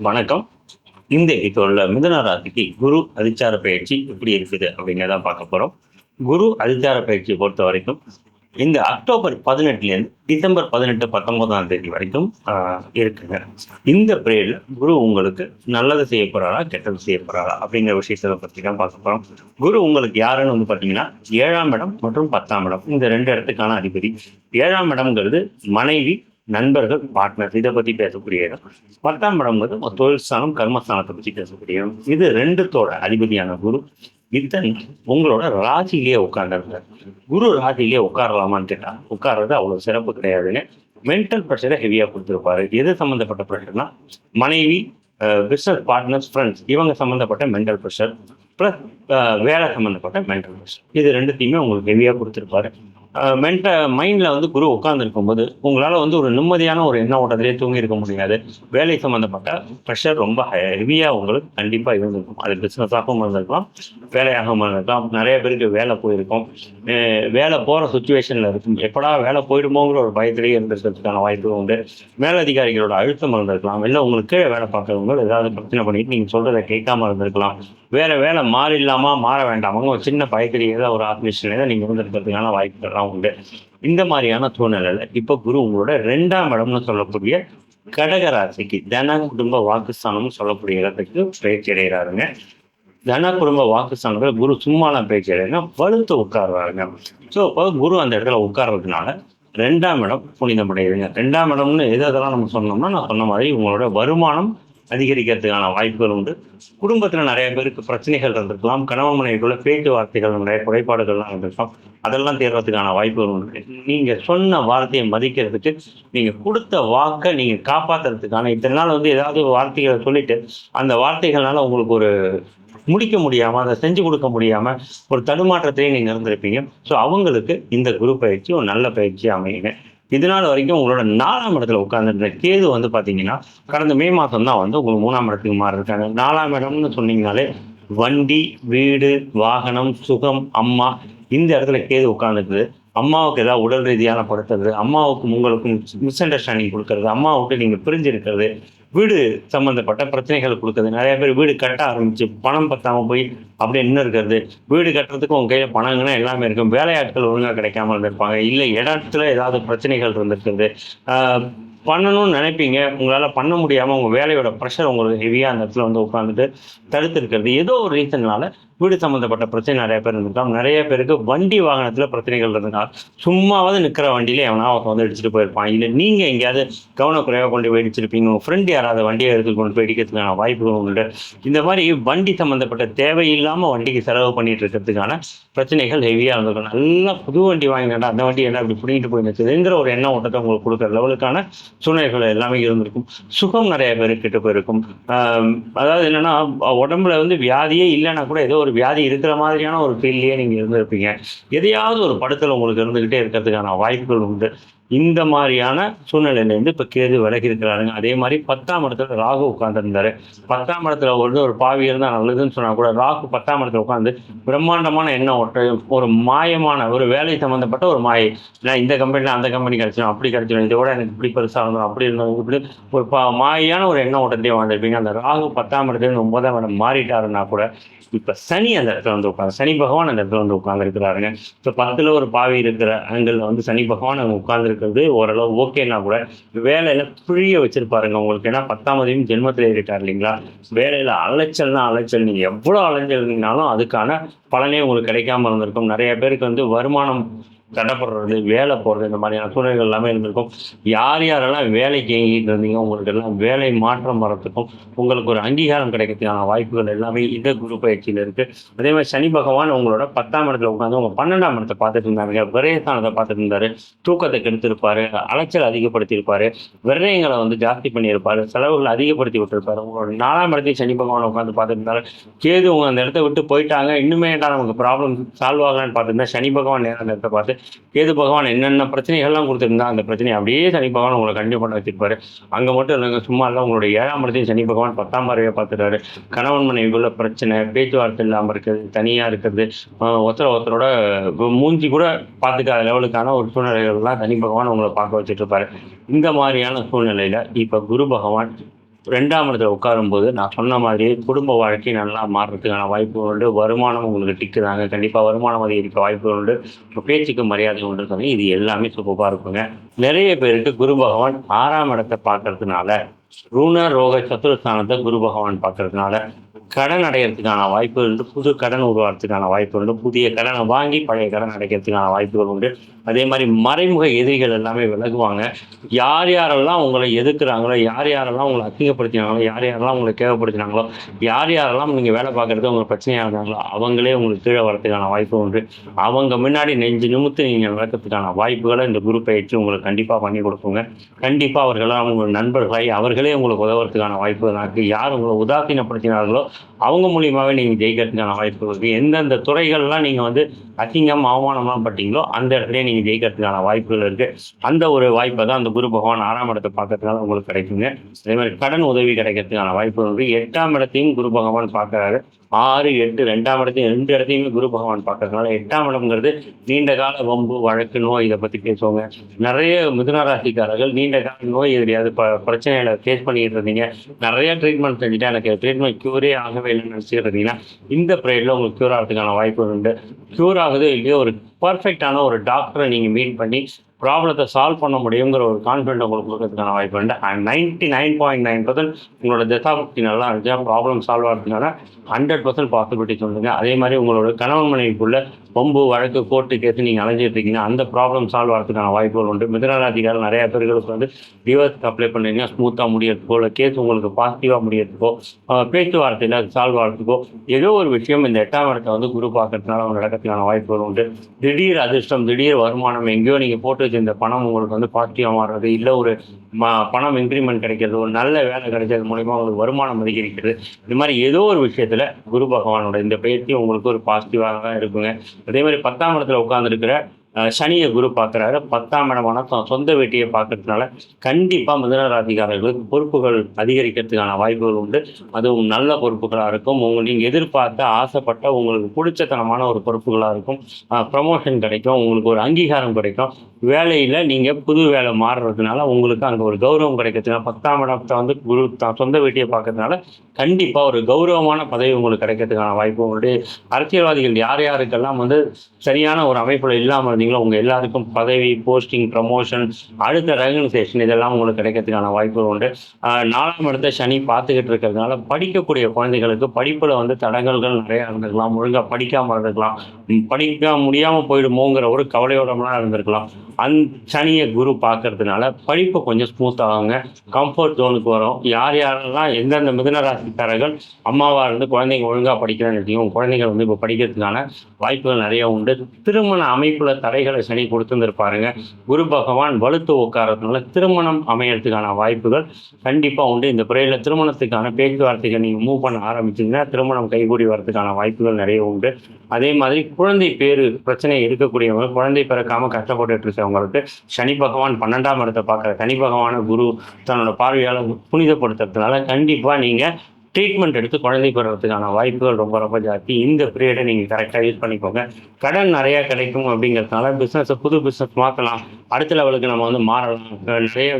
வணக்கம். இந்த எபிசோட்ல மிதன ராசிக்கு குரு அதிச்சார பயிற்சி எப்படி இருக்குது அப்படிங்கிறத பார்க்க போறோம். குரு அதிச்சார பயிற்சியை பொறுத்த வரைக்கும் இந்த அக்டோபர் பதினெட்டுலேருந்து டிசம்பர் பதினெட்டு பத்தொன்பதாம் தேதி வரைக்கும் ஆஹ், இருக்குங்க. இந்த பீரியட்ல குரு உங்களுக்கு நல்லது செய்ய போகிறாரா கெட்டது செய்ய போகிறாரா அப்படிங்கிற விஷயத்தை பற்றி தான் பார்க்க போறோம். குரு உங்களுக்கு யாருன்னு வந்து பார்த்தீங்கன்னா ஏழாம் இடம் மற்றும் பத்தாம் இடம். இந்த ரெண்டு இடத்துக்கான அதிபதி. ஏழாம் இடம்ங்கிறது மனைவி நண்பர்கள் பார்ட்னர்ஸ் இதை பற்றி பேசக்கூடிய இடம். பத்தாம் இடம்ங்கிறது உங்க தொழில் ஸ்தானம் கர்மஸ்தானத்தை பற்றி பேசக்கூடிய இடம். இது ரெண்டுத்தோட அதிபதியான குரு. இத்தன் உங்களோட ராசியிலேயே உட்கார்ந்துருந்தார் குரு ராசியிலேயே உட்காரலாமான்னு கேட்டால் உட்கார்றது அவ்வளோ சிறப்பு கிடையாதுங்க. மென்டல் ப்ரெஷரை ஹெவியாக கொடுத்துருப்பாரு. எது சம்மந்தப்பட்ட ப்ரெஷர்னா மனைவி பிஸ்னஸ் பார்ட்னர்ஸ் ஃப்ரெண்ட்ஸ் இவங்க சம்மந்தப்பட்ட மென்டல் ப்ரெஷர் ப்ளஸ் வேலை சம்மந்தப்பட்ட மென்டல் ப்ரெஷர் இது ரெண்டுத்தையுமே உங்களுக்கு ஹெவியாக கொடுத்துருப்பாரு. மென்ட மைண்டில் வந்து குரு உட்காந்துருக்கும் போது உங்களால் வந்து ஒரு நிம்மதியான ஒரு எண்ண ஓட்டத்திலே தூங்கி இருக்க முடியாது. வேலை சம்மந்தப்பட்ட ப்ரெஷர் ரொம்ப ஹெவியாக உங்களுக்கு கண்டிப்பாக இருந்திருக்கும். அது பிஸ்னஸாகவும் இருந்திருக்கலாம் வேலையாகவும் இருந்திருக்கலாம். நிறைய பேருக்கு வேலை போயிருக்கும். வேலை போகிற சுச்சுவேஷனில் இருக்கும். எப்படா வேலை போயிடுமோங்கிற ஒரு பயத்திலேயே இருந்திருக்கிறதுக்கான வாய்ப்பு உண்டு. மேலதிகாரிகளோட அழுத்தம் இருந்திருக்கலாம். இல்லை உங்களுக்கு கீழே வேலை பார்க்குறவங்க ஏதாவது பிரச்சனை பண்ணிட்டு நீங்கள் சொல்கிறத கேட்காம இருந்திருக்கலாம். வேற வேலை மாறிடலாமா மாற வேண்டாமாங்க ஒரு சின்ன பயத்திலேயே ஒரு ஆத்மிஷனே தான் நீங்கள் இருந்திருக்கிறதுக்கான வாய்ப்புகள்லாம் உண்டு. இந்த மாதிரியான சூழ்நிலையில் இப்போ குரு உங்களோட ரெண்டாம் இடம்னு சொல்லக்கூடிய கடகராசிக்கு தன குடும்ப வாக்குஸ்தானம்னு சொல்லக்கூடிய இடத்துக்கு பயிற்சி அடைகிறாருங்க. தன குடும்ப வாக்குஸ்தானத்தில் குரு சும்மாலாம் பயிற்சி அடையினா வலுத்து உட்காருவாருங்க. ஸோ இப்போ குரு அந்த இடத்துல உட்கார்றதுனால ரெண்டாம் இடம் புனிதமடையுதுங்க. ரெண்டாம் இடம்னு எது அதெல்லாம் நம்ம சொன்னோம்னா நான் சொன்ன மாதிரி உங்களோட வருமானம் அதிகரிக்கிறதுக்கான வாய்ப்புகள் உண்டு. குடும்பத்தில் நிறைய பேருக்கு பிரச்சனைகள் இருந்திருக்கலாம். கணவன் மனைவிக்குள்ள பேச்சுவார்த்தைகள் நிறைய குறைபாடுகள்லாம் இருந்திருக்கலாம். அதெல்லாம் தேர்றதுக்கான வாய்ப்புகள் உண்டு. நீங்கள் சொன்ன வார்த்தையை மதிக்கிறதுக்கு நீங்கள் கொடுத்த வாக்கை நீங்கள் காப்பாற்றுறதுக்கான இத்தனை நாள் வந்து ஏதாவது வார்த்தைகளை சொல்லிட்டு அந்த வார்த்தைகள்னால உங்களுக்கு ஒரு முடிக்க முடியாமல் அதை செஞ்சு கொடுக்க முடியாமல் ஒரு தடுமாற்றத்தையும் நீங்கள் இருந்திருப்பீங்க. ஸோ அவங்களுக்கு இந்த குரு பயிற்சி ஒரு நல்ல பயிற்சி அமையுங்க. இதனால வரைக்கும் உங்களோட நாலாம் இடத்துல உட்கார்ந்துருந்த கேது வந்து பார்த்தீங்கன்னா கடந்த மே மாதம் தான் வந்து உங்களுக்கு மூணாம் இடத்துக்கு மாறி இருக்காங்க. நாலாம் இடம்னு சொன்னீங்கனாலே வண்டி வீடு வாகனம் சுகம் அம்மா இந்த இடத்துல கேது உட்காந்துருக்குது அம்மாவுக்கு ஏதாவது உடல் ரீதியான படுத்துறது அம்மாவுக்கும் உங்களுக்கும் மிஸ் அண்டர்ஸ்டாண்டிங் கொடுக்கறது அம்மாவுக்கு நீங்கள் பிரிஞ்சு இருக்கிறது வீடு சம்மந்தப்பட்ட பிரச்சனைகள் கொடுக்குது. நிறைய பேர் வீடு கட்ட ஆரம்பிச்சு பணம் பத்தாம போய் அப்படியே நின்று இருக்கிறது. வீடு கட்டுறதுக்கு உங்க கையில் பணங்கன்னா எல்லாமே இருக்கும். வேலையாட்கள் ஒழுங்காக கிடைக்காம இருந்திருப்பாங்க. இல்லை இடத்துல ஏதாவது பிரச்சனைகள் இருந்திருக்குது. ஆஹ் பண்ணணும்னு நினைப்பீங்க. உங்களால் பண்ண முடியாமல் உங்கள் வேலையோட ப்ரெஷர் உங்களுக்கு ஹெவியாக அந்த இடத்துல வந்து உட்காந்துட்டு தடுத்துருக்கிறது ஏதோ ஒரு ரீசன்னால வீடு சம்மந்தப்பட்ட பிரச்சனை நிறைய பேர் இருந்திருக்காங்க நிறைய பேருக்கு வண்டி வாகனத்தில் பிரச்சனைகள் இருந்திருக்காங்க சும்மாவது நிற்கிற வண்டியில எவனா ஒருத்தன் வந்து அடிச்சுட்டு போயிருப்பான். இல்லை நீங்கள் எங்கேயாவது கவனக்குறைவாக கொண்டு போய் அடிச்சிருப்பீங்க உங்கள் ஃப்ரெண்டு யாராவது வண்டியை எடுத்து கொண்டு போய் இடிக்கிறதுக்கான வாய்ப்புகள் உண்டு. இந்த மாதிரி வண்டி சம்மந்தப்பட்ட தேவையில்லாமல் வண்டிக்கு செலவு பண்ணிட்டு இருக்கிறதுக்கான பிரச்சனைகள் ஹெவியாக இருந்திருக்கும். நல்லா புது வண்டி வாங்கினா அந்த வண்டி என்ன அப்படி பிடிங்கிட்டு போய் நிற்குதுங்கிற ஒரு எண்ண ஓட்டத்தை உங்களுக்கு கொடுக்குற லெவலுக்கான சூழ்நிலைகள் எல்லாமே இருந்திருக்கும். சுகம் நிறைய பேருக்கு கிட்ட போயிருக்கும். அதாவது என்னன்னா உடம்புல வந்து வியாதியே இல்லைன்னா கூட ஏதோ ஒரு வியாதி இருக்கிற மாதிரியான ஒரு ஃபீல்லையே நீங்க இருந்திருப்பீங்க. எதையாவது ஒரு படத்தில் உங்களுக்கு இருந்துகிட்டே இருக்கிறதுக்கான வாய்ப்புகள் உண்டு. இந்த மாதிரியான சூழ்நிலையிலேருந்து இப்போ கேது விலகி இருக்கிறாருங்க. அதே மாதிரி பத்தாம் இடத்துல ராகு உட்காந்துருந்தாரு பத்தாம் இடத்துல வந்து ஒரு பாவி இருந்தால் நல்லதுன்னு சொன்னால் கூட ராகு பத்தாம் இடத்துல உட்காந்து பிரம்மாண்டமான எண்ணம் ஓட்ட ஒரு மாயமான ஒரு வேலை சம்மந்தப்பட்ட ஒரு மாயை. நான் இந்த கம்பெனியில் அந்த கம்பெனி கிடச்சிடும் அப்படி கிடச்சிடும் இதை விட எனக்கு இப்படி பெருசாக இருந்தோம் அப்படி இருந்தோம் இப்படி ஒரு பா மாயான ஒரு எண்ணம் ஓட்டத்தையே வாழ்ந்துருப்பீங்க அந்த ராகு பத்தாம் இடத்துல ஒன்பதாம் இடம் மாறிட்டாருன்னா கூட இப்போ சனி அந்த இடத்துல வந்து உட்காந்து சனி பகவான் அந்த இடத்துல வந்து உட்காந்துருக்கிறாருங்க இப்போ பத்தில் ஒரு பாவி இருக்கிற ஆங்கிளில் வந்து சனி பகவான் அங்கே இருக்கிறது ஓரளவு ஓகேன்னா கூட. வேலையில் புழிய வச்சிருப்பாருங்க உங்களுக்கு. ஏன்னா பத்தாம் தேதி ஜென்மத்தில் ஏறிட்டார் இல்லைங்களா? வேலையில் அலைச்சல்னா அலைச்சல். நீங்கள் எவ்வளோ அலைஞ்சல் இருந்தீங்கனாலும் அதுக்கான பலனே உங்களுக்கு கிடைக்காம இருந்திருக்கும். நிறைய பேருக்கு வந்து வருமானம் தடப்படுறது வேலை போகிறது இந்த மாதிரியான சூழ்நிலைகள் எல்லாமே இருந்திருக்கும். யார் யாரெல்லாம் வேலைக்கு இயங்கிட்டு இருந்தீங்க உங்களுக்கு எல்லாம் வேலை மாற்றம் வரத்துக்கும் உங்களுக்கு ஒரு அங்கீகாரம் கிடைக்கிறதுக்கான வாய்ப்புகள் எல்லாமே இந்த குரு பயிற்சியில் இருக்குது அதே மாதிரி சனி பகவான் உங்களோட பத்தாம் இடத்துல உட்காந்து உங்கள் பன்னெண்டாம் இடத்தை பார்த்துட்டு இருந்தாருங்க விரயஸ்தானத்தை பார்த்துட்டு இருந்தாரு. தூக்கத்தை கெடுத்திருப்பார் அலைச்சல் அதிகப்படுத்தியிருப்பார் விரயங்களை வந்து ஜாஸ்தி பண்ணியிருப்பார் செலவுகளை அதிகப்படுத்தி விட்டுருப்பாரு. உங்களோட நாலாம் இடத்தையும் சனி பகவான் உட்காந்து பார்த்துட்டு இருந்தாரு. கேது உங்க அந்த இடத்த விட்டு போயிட்டாங்க. இன்னுமே நமக்கு ப்ராப்ளம் சால்வ் ஆகலான்னு பார்த்துருந்தா சனி பகவான் நேரம் அந்த இடத்த பார்த்து கேது பகவான் என்னென்ன பிரச்சனைகள்லாம் கொடுத்துருந்தா அந்த பிரச்சனையை அப்படியே சனி பகவான் உங்களை கண்டிப்பாக பண்ண வச்சிருப்பாரு. அங்கே மட்டும் இல்லைங்க சும்மா இல்லை உங்களுடைய ஏழாம் இடத்தையும் சனி பகவான் பத்தாம் பார்வையை பார்த்துட்டாரு. கணவன் மனைவிக்குள்ள பிரச்சனை பேச்சுவார்த்தை இல்லாமல் இருக்கிறது தனியாக இருக்கிறது. ஒருத்தரை ஒருத்தரோட மூஞ்சி கூட பார்த்துக்காத லெவலுக்கான ஒரு சூழ்நிலைகள்லாம் சனி பகவான் உங்களை பார்க்க வச்சுட்டு இருப்பாரு. இந்த மாதிரியான சூழ்நிலையில இப்போ குரு பகவான் ரெண்டாம் இடத்துல உட்காரும்போது நான் சொன்ன மாதிரி குடும்ப வாழ்க்கை நல்லா மாறுறதுக்கான வாய்ப்புகள் உண்டு. வருமானம் உங்களுக்கு டிக்குதாங்க. கண்டிப்பாக வருமானம் அதிகரிக்க வாய்ப்புகள் உண்டு. பேச்சுக்கு மரியாதை உண்டு சொல்லி இது எல்லாமே சூப்பராக இருக்குங்க. நிறைய பேருக்கு குரு பகவான் ஆறாம் இடத்தை பார்க்கறதுனால ரூண ரோக சத்துரஸ்தானத்தை குரு பகவான் பார்க்கறதுனால கடன் அடையிறதுக்கான வாய்ப்புகள் உண்டு. புது கடன் உருவாகிறதுக்கான வாய்ப்புகள் உண்டு. புதிய கடனை வாங்கி பழைய கடன் அடைக்கிறதுக்கான வாய்ப்புகள் உண்டு. அதே மாதிரி மறைமுக எதிரிகள் எல்லாமே விலகுவாங்க. யார் யாரெல்லாம் உங்களை எதிர்க்கிறாங்களோ யார் யாரெல்லாம் உங்களை அசிங்கப்படுத்தினாங்களோ யார் யாரெல்லாம் உங்களை கேவப்படுத்தினாங்களோ யார் யாரெல்லாம் நீங்கள் வேலை பார்க்குறது உங்களுக்கு பிரச்சனையாக இருந்தாங்களோ அவங்களே உங்களுக்கு கீழே வரதுக்கான வாய்ப்பு உண்டு. அவங்க முன்னாடி நெஞ்சு நிமித்து நீங்கள் நடக்கிறதுக்கான வாய்ப்புகளை இந்த குரு பயிற்சி உங்களுக்கு கண்டிப்பாக பண்ணி கொடுக்குங்க. கண்டிப்பாக அவர்களாம் உங்கள் நண்பர்களாய் அவர்களே உங்களுக்கு உதவுறதுக்கான வாய்ப்புகள் இருக்குது யார் உங்களை உதாசீனப்படுத்தினார்களோ அவங்க மூலியமாகவே நீங்கள் ஜெயிக்கிறதுக்கான வாய்ப்பு இருக்குது எந்தெந்த துறைகள்லாம் நீங்கள் வந்து அசிங்கம் அவமானம்லாம் பட்டீங்களோ அந்த இடத்துலயே நீங்கள் ஜெயிக்கிறதுக்கான வாய்ப்புகள் இருக்குது அந்த ஒரு வாய்ப்பை தான் அந்த குரு பகவான் ஆறாம் இடத்தை பார்க்கறதுனால உங்களுக்கு கிடைக்குங்க. அதே மாதிரி கடன் உதவி கிடைக்கிறதுக்கான வாய்ப்பு இருக்குது எட்டாம் இடத்தையும் குரு பகவான் பார்க்கறாரு. ஆறு எட்டு ரெண்டாம் இடத்தையும் ரெண்டு இடத்தையுமே குரு பகவான் பார்க்கறதுனால எட்டாம் இடம்ங்கிறது நீண்ட கால வம்பு வழக்கு நோய் இதை பற்றி பேசுவாங்க. நிறைய மிதுனராசிக்காரர்கள் நீண்ட கால நோய் எதிரியாவது ப பிரச்சனைகளை ஃபேஸ் பண்ணிட்டு இருந்தீங்க. நிறைய ட்ரீட்மெண்ட் செஞ்சுட்டு எனக்கு ட்ரீட்மெண்ட் க்யூரே ஆகவே இல்லைன்னு நினச்சிட்டு இருந்தீங்கன்னா இந்த ப்ரேயரில் உங்களுக்கு க்யூர் ஆகிறதுக்கான வாய்ப்பு உண்டு. க்யூர் ஆகுது இல்லையோ ஒரு பர்ஃபெக்டான ஒரு டாக்டரை நீங்கள் மீட் பண்ணி ப்ராப்ளத்தை சால்வ் பண்ண முடியுங்கிற ஒரு கான்ஃபிடென்ட் உங்களுக்கு கொடுக்கறதுக்கான வாய்ப்பு உண்டு. And ninety nine point nine percent உங்களோட தசாபக்தி நல்லா இருந்துச்சுன்னா ப்ராப்ளம் சால்வ் ஆகிறதுனால ஹண்ட்ரட் பர்சன்ட் பாசிபிலிட்டி சொல்லுங்கள் அதே மாதிரி உங்களோட கணவன் மனைவிக்குள்ள பொம்பு வழக்கு கோர்ட்டு கேட்டு நீங்கள் அலைஞ்சிட்டு இருக்கீங்க அந்த ப்ராப்ளம் சால்வ் ஆகிறதுக்கான வாய்ப்புகள் உண்டு. மிதனராதிகாரம் நிறைய பேர்களுக்கு வந்து டிவோர்ஸ் அப்ளை பண்ணுறீங்க ஸ்மூத்தாக முடியறதுக்கோ இல்லை கேஸ் உங்களுக்கு பாசிட்டிவாக முடியறதுக்கோ பேச்சுவார்த்தையில் அது சால்வ் ஆகிறதுக்கோ ஏதோ ஒரு விஷயம் இந்த எட்டாம் இடத்தை வந்து குரு பார்க்கறதுனால அவங்க நடக்கிறதுக்கான வாய்ப்புகள் உண்டு. திடீர் அதிர்ஷ்டம் திடீர் வருமானம் எங்கேயோ நீங்கள் போட்டு வச்சிருந்த பணம் உங்களுக்கு வந்து பாசிட்டிவாக மாறுறது இல்லை ஒரு ம பணம் இன்க்ரிமெண்ட் கிடைக்கிறது ஒரு நல்ல வேலை கிடைக்கிறது மூலிமா உங்களுக்கு வருமானம் அதிகரிக்கிறது. இது மாதிரி ஏதோ ஒரு விஷயத்தில் குரு பகவானோட இந்த பயிற்சி உங்களுக்கு ஒரு பாசிட்டிவாக தான் இருக்குங்க. அதே மாதிரி பத்தாம் இடத்துல உட்காந்துருக்கிற சனியை குரு பார்க்குறாரு. பத்தாம் இடமான சொந்த வேட்டியை பார்க்கறதுனால கண்டிப்பாக மிதனராசிக்காரர்களுக்கு பொறுப்புகள் அதிகரிக்கிறதுக்கான வாய்ப்புகள் உண்டு. அதுவும் நல்ல பொறுப்புகளாக இருக்கும். உங்கள் நீங்கள் எதிர்பார்த்த ஆசைப்பட்ட உங்களுக்கு பிடிச்சத்தனமான ஒரு பொறுப்புகளாக இருக்கும். ப்ரமோஷன் கிடைக்கும். உங்களுக்கு ஒரு அங்கீகாரம் கிடைக்கும். வேலையில் நீங்கள் புது வேலை மாறுறதுனால உங்களுக்கு அங்கே ஒரு கௌரவம் கிடைக்கிறதுனால பத்தாம் இடத்தை வந்து குரு தான் சொந்த வீட்டையை பார்க்கறதுனால கண்டிப்பாக ஒரு கௌரவமான பதவி உங்களுக்கு கிடைக்கிறதுக்கான வாய்ப்பு உண்டு. அரசியல்வாதிகள் யார் யாருக்கெல்லாம் வந்து சரியான ஒரு அமைப்பில் இல்லாமல் இருந்தீங்களோ உங்கள் எல்லாருக்கும் பதவி போஸ்டிங் ப்ரமோஷன் அடுத்த ரெகனைசேஷன் இதெல்லாம் உங்களுக்கு கிடைக்கிறதுக்கான வாய்ப்பு உண்டு. நாலாம் இடத்த சனி பார்த்துக்கிட்டு இருக்கிறதுனால படிக்கக்கூடிய குழந்தைகளுக்கு படிப்பில் வந்து தடங்கல்கள் நிறையா இருந்திருக்கலாம் ஒழுங்காக படிக்காமல் இருந்திருக்கலாம். படிக்க முடியாமல் போயிடுமோங்கிற ஒரு கவலையோடமெல்லாம் இருந்திருக்கலாம். அந் சனியை குரு பார்க்கறதுனால படிப்பு கொஞ்சம் ஸ்மூத் ஆகுங்க. கம்ஃபர்ட் ஜோனுக்கு வரும். யார் யாரெல்லாம் எந்தெந்த மிதனராசிக்காரர்கள் அம்மாவாக இருந்து குழந்தைங்க ஒழுங்காக படிக்கிறேன்னு குழந்தைகள் வந்து இப்போ படிக்கிறதுக்கான வாய்ப்புகள் நிறைய உண்டு. திருமண அமைப்பில் தடைகளை சனி கொடுத்துருந்துருப்பாருங்க. குரு பகவான் வலுத்து உட்காரதுனால திருமணம் அமையறதுக்கான வாய்ப்புகள் கண்டிப்பாக உண்டு. இந்த பிறையில் திருமணத்துக்கான பேச்சுவார்த்தைகள் நீங்கள் மூவ் பண்ண ஆரம்பிச்சிங்கன்னா திருமணம் கைகூடி வரதுக்கான வாய்ப்புகள் நிறைய உண்டு. அதே மாதிரி குழந்தை பேரு பிரச்சனை இருக்கக்கூடியவங்க குழந்தை பிறக்காம கஷ்டப்பட்டுட்டு இருக்கவங்களுக்கு சனி பகவான் பன்னெண்டாம் இடத்தை பார்க்குற சனி பகவான குரு தன்னோட பார்வையால புனிதப்படுத்துறதுனால கண்டிப்பா நீங்க ட்ரீட்மெண்ட் எடுத்து குழந்தை பெறுறதுக்கான வாய்ப்புகள் ரொம்ப ரொம்ப ஜாஸ்தி. இந்த பீரியடை நீங்கள் கரெக்டாக யூஸ் பண்ணிக்கோங்க. கடன் நிறையா கிடைக்கும் அப்படிங்கிறதுனால பிஸ்னஸை புது பிஸ்னஸ் மாற்றலாம் அடுத்த லெவலுக்கு நம்ம வந்து மாறலாம். நிறைய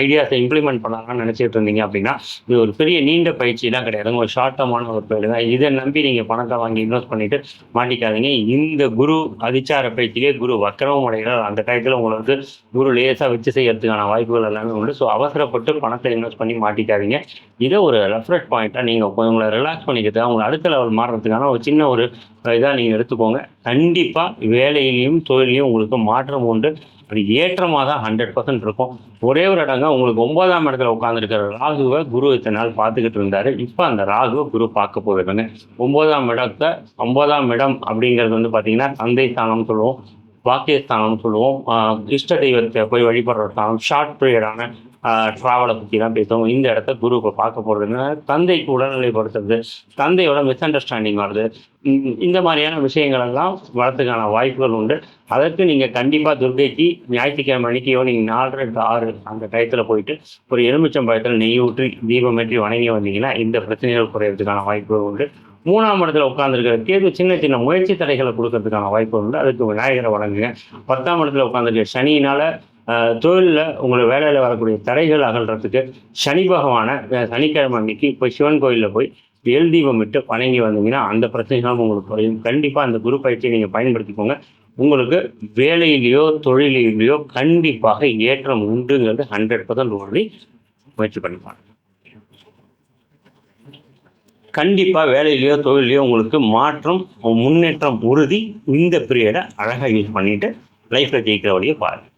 ஐடியாஸை இம்ப்ளிமெண்ட் பண்ணலாம்னு நினச்சிட்டு இருந்தீங்க அப்படின்னா இது ஒரு பெரிய நீண்ட பயிற்சிலாம் கிடையாதுங்க ஒரு ஷார்ட் டர்மான ஒரு பயிர் தான் இதை நம்பி நீங்கள் பணத்தை வாங்கி இன்வெஸ்ட் பண்ணிட்டு மாட்டிக்காதீங்க. இந்த குரு அதிச்சார பயிற்சியிலே குரு வக்கரமும் அடைகிறார். அந்த டயத்தில் உங்களை வந்து குரு லேசாக வச்சு செய்யறதுக்கான வாய்ப்புகள் எல்லாமே உண்டு. ஸோ அவசரப்பட்டு பணத்தை இன்வெஸ்ட் பண்ணி மாட்டிக்காதீங்க. இதை ஒரு ரெஃப்ரெஷ் கரெக்டாக நீங்கள் உங்களை ரிலாக்ஸ் பண்ணிக்கிறது அவங்க அடுத்த லெவல் மாறுறதுக்கான ஒரு சின்ன ஒரு இதாக நீங்கள் எடுத்துக்கோங்க. கண்டிப்பாக வேலையிலையும் தொழிலையும் உங்களுக்கு மாற்றம் உண்டு. அது ஏற்றமாக தான் ஹண்ட்ரட் பர்சன்ட் இருக்கும். ஒரே ஒரு இடங்க உங்களுக்கு ஒன்பதாம் இடத்துல உட்காந்துருக்கிற ராகுவை குரு இத்தனை நாள் பார்த்துக்கிட்டு இருந்தாரு. இப்போ அந்த ராகுவை குரு பார்க்க போயிருக்காங்க ஒன்பதாம் இடத்தை ஒன்பதாம் இடம் அப்படிங்கிறது வந்து பார்த்தீங்கன்னா தந்தை ஸ்தானம்னு சொல்லுவோம். வாக்கியஸ்தானம்னு சொல்லுவோம். இஷ்ட தெய்வத்தை போய் வழிபடுற ஸ்தானம் ஷார்ட் பீரியடான ட்ராவலை பற்றி தான் பேசுவோம். இந்த இடத்த குரு இப்போ பார்க்க போகிறதுனால தந்தைக்கு உடல்நிலைப்படுத்துறது தந்தையோட மிஸ் அண்டர்ஸ்டாண்டிங் வருது இந்த மாதிரியான விஷயங்கள் எல்லாம் வரதுக்கான வாய்ப்புகள் உண்டு. அதற்கு நீங்கள் கண்டிப்பாக துர்கைக்கு ஞாயிற்றுக்கிழமை அன்னைக்கியோ நீங்கள் நாலரை ஆறு அந்த டயத்தில் போயிட்டு ஒரு எலுமிச்சம்பழத்தில் நெய் ஊற்றி தீபமேற்றி வணங்கி வந்தீங்கன்னா இந்த பிரச்சனைகள் குறையிறதுக்கான வாய்ப்புகள் உண்டு. மூணாம் இடத்துல உட்காந்துருக்கிற கேது சின்ன சின்ன முயற்சி தடைகளை கொடுக்கறதுக்கான வாய்ப்பு உண்டு. அதுக்கு விநாயகரை வழங்குங்க பத்தாம் இடத்துல உட்காந்துருக்க சனியினால தொழிலில் உங்களை வேலையில் வரக்கூடிய தடைகள் அகல்றதுக்கு சனி பகவானை சனிக்கிழமை அன்னைக்கு இப்போ சிவன் கோயிலில் போய் எல் தீபம் விட்டு வணங்கி வந்தீங்கன்னா அந்த பிரச்சனைகளும் உங்களுக்கு குறையும். கண்டிப்பாக அந்த குரு பயிற்சியை நீங்கள் பயன்படுத்திக்கோங்க. உங்களுக்கு வேலையிலேயோ தொழிலிலேயோ கண்டிப்பாக ஏற்றம் உண்டுங்கிறது ஹண்ட்ரட் பர்சன்ட் உறுதி முயற்சி பண்ணிப்பாங்க கண்டிப்பாக வேலையிலையோ தொழிலையோ உங்களுக்கு மாற்றம் முன்னேற்றம் உறுதி இந்த பீரியடை அழகாக யூஸ் பண்ணிவிட்டு லைஃப்பில் ஜெயிக்கிற வழியை பாருங்கள்